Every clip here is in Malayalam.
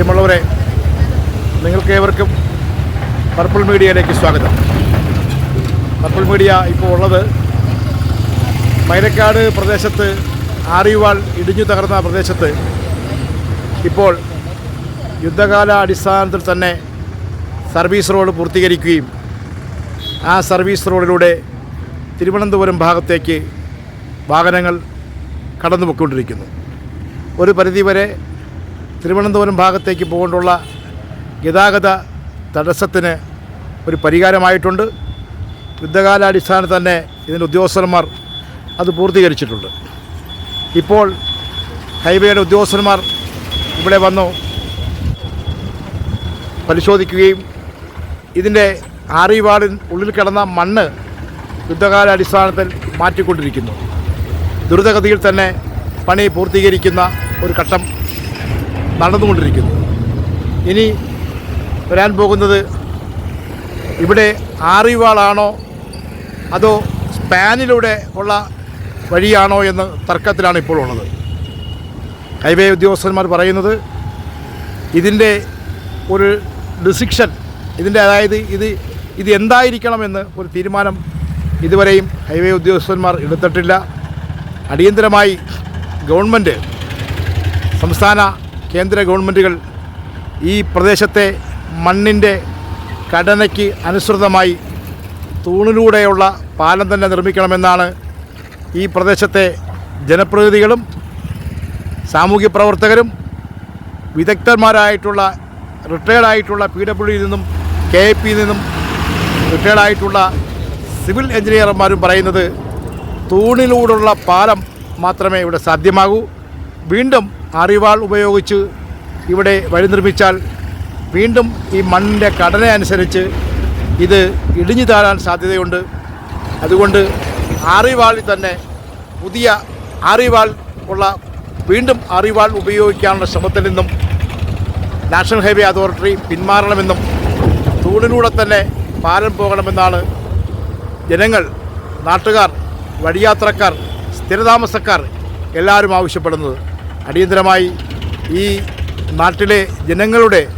പ്രിയമുള്ളവരെ നിങ്ങൾക്ക് ഏവർക്കും പർപ്പിൾ മീഡിയയിലേക്ക് സ്വാഗതം. പർപ്പിൾ മീഡിയ ഇപ്പോൾ ഉള്ളത് മൈലക്കാട് പ്രദേശത്ത് ആറിവാൾ ഇടിഞ്ഞു തകർന്ന പ്രദേശത്ത്. ഇപ്പോൾ യുദ്ധകാല അടിസ്ഥാനത്തിൽ തന്നെ സർവീസ് റോഡ് പൂർത്തീകരിക്കുകയും ആ സർവീസ് റോഡിലൂടെ തിരുവനന്തപുരം ഭാഗത്തേക്ക് വാഹനങ്ങൾ കടന്നു പോയിക്കൊണ്ടിരിക്കുന്നു ഒരു പരിധിവരെ തിരുവനന്തപുരം ഭാഗത്തേക്ക് പോകൊണ്ടുള്ള ഗതാഗത തടസ്സത്തിന് ഒരു പരിഹാരമായിട്ടുണ്ട്. യുദ്ധകാലാടിസ്ഥാനത്തിൽ തന്നെ ഇതിന്റെ ഉദ്യോഗസ്ഥന്മാർ അത് പൂർത്തീകരിച്ചിട്ടുണ്ട്. ഇപ്പോൾ ഹൈവേയുടെ ഉദ്യോഗസ്ഥന്മാർ ഇവിടെ വന്നു പരിശോധിക്കുകയും ഇതിന്റെ ആറിവാടിൻ ഉള്ളിൽ കിടന്ന മണ്ണ് യുദ്ധകാലാടിസ്ഥാനത്തിൽ മാറ്റിക്കൊണ്ടിരിക്കുന്നു. ദ്രുതഗതിയിൽ തന്നെ പണി പൂർത്തീകരിക്കുന്ന ഒരു ഘട്ടം നടന്നുകൊണ്ടിരിക്കുന്നു. ഇനി വരാൻ പോകുന്നത് ഇവിടെ ആറിവാളാണോ അതോ സ്പാനിലൂടെ ഉള്ള വഴിയാണോ എന്ന തർക്കത്തിലാണ് ഇപ്പോൾ ഉള്ളത്. ഹൈവേ ഉദ്യോഗസ്ഥന്മാർ പറയുന്നത് ഇതിന്റെ ഒരു ഡിസിഷൻ ഇതിന്റെ അതായത് ഇത് ഇത് എന്തായിരിക്കണമെന്ന് ഒരു തീരുമാനം ഇതുവരെയും ഹൈവേ ഉദ്യോഗസ്ഥന്മാർ എടുത്തിട്ടില്ല. അടിയന്തരമായി ഗവൺമെന്റ് സംസ്ഥാന കേന്ദ്ര ഗവൺമെന്റുകൾ ഈ പ്രദേശത്തെ മണ്ണിന്റെ ഘടനയ്ക്ക് അനുസൃതമായി തൂണിലൂടെയുള്ള പാലം തന്നെ നിർമ്മിക്കണമെന്നാണ് ഈ പ്രദേശത്തെ ജനപ്രതിനിധികളും സാമൂഹ്യ പ്രവർത്തകരും വിദഗ്ധന്മാരായിട്ടുള്ള റിട്ടയർഡായിട്ടുള്ള പി ഡബ്ല്യുഡിയിൽ നിന്നും കെ എ പിയിൽ നിന്നും റിട്ടയർഡായിട്ടുള്ള സിവിൽ എഞ്ചിനീയർമാരും പറയുന്നത് തൂണിലൂടെയുള്ള പാലം മാത്രമേ ഇവിടെ സാധ്യമാകൂ. വീണ്ടും അറിവാൾ ഉപയോഗിച്ച് ഇവിടെ വഴി നിർമ്മിച്ചാൽ വീണ്ടും ഈ മണ്ണിന്റെ ഘടന അനുസരിച്ച് ഇത് ഇടിഞ്ഞു താഴാൻ സാധ്യതയുണ്ട്. അതുകൊണ്ട് അറിവാളിൽ തന്നെ പുതിയ അറിവാൾ ഉള്ള വീണ്ടും അറിവാൾ ഉപയോഗിക്കാനുള്ള ശ്രമത്തിൽ നിന്നും നാഷണൽ ഹൈവേ അതോറിറ്റി പിന്മാറണമെന്നും തൂണിലൂടെ തന്നെ പാലം പോകണമെന്നാണ് ജനങ്ങൾ നാട്ടുകാർ വഴിയാത്രക്കാർ സ്ഥിരതാമസക്കാർ എല്ലാവരും ആവശ്യപ്പെടുന്നത്. അടിയന്തരമായി ഈ നാട്ടിലെ ജനങ്ങളുടെ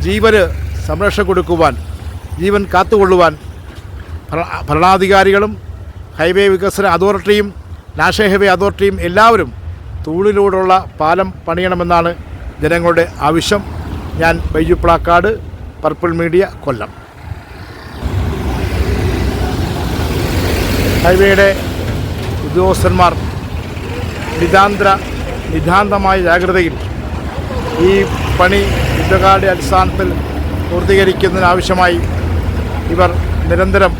ജീവന് സംരക്ഷണം കൊടുക്കുവാൻ ജീവൻ കാത്തുകൊള്ളുവാൻ ഭര- ഭരണാധികാരികളും ഹൈവേ വികസന അതോറിറ്റിയും നാഷണൽ ഹൈവേ അതോറിറ്റിയും എല്ലാവരും തൂണിലൂടെയുള്ള പാലം പണിയണമെന്നാണ് ജനങ്ങളുടെ ആവശ്യം. ഞാൻ ബൈജു പ്ലാക്കാട് പർപ്പിൾ മീഡിയ കൊല്ലം. ഹൈവേയുടെ ഉദ്യോഗസ്ഥന്മാർ നിതാന്ത്ര നിതാന്തമായ ജാഗ്രതയിൽ ഈ പണി യുദ്ധകാല അടിസ്ഥാനത്തിൽ പൂർത്തീകരിക്കുന്നതിനാവശ്യമായി ഇവർ നിരന്തരം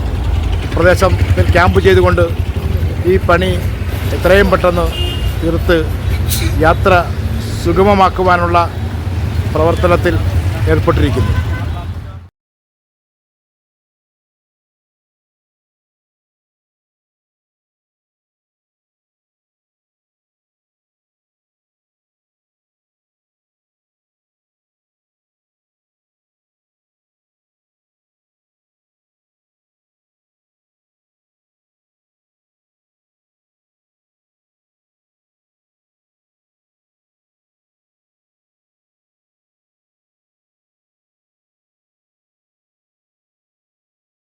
പ്രദേശത്തിൽ ക്യാമ്പ് ചെയ്തുകൊണ്ട് ഈ പണി എത്രയും പെട്ടെന്ന് തീർത്ത് യാത്ര സുഗമമാക്കുവാനുള്ള പ്രവർത്തനത്തിൽ ഏർപ്പെട്ടിരിക്കുന്നു.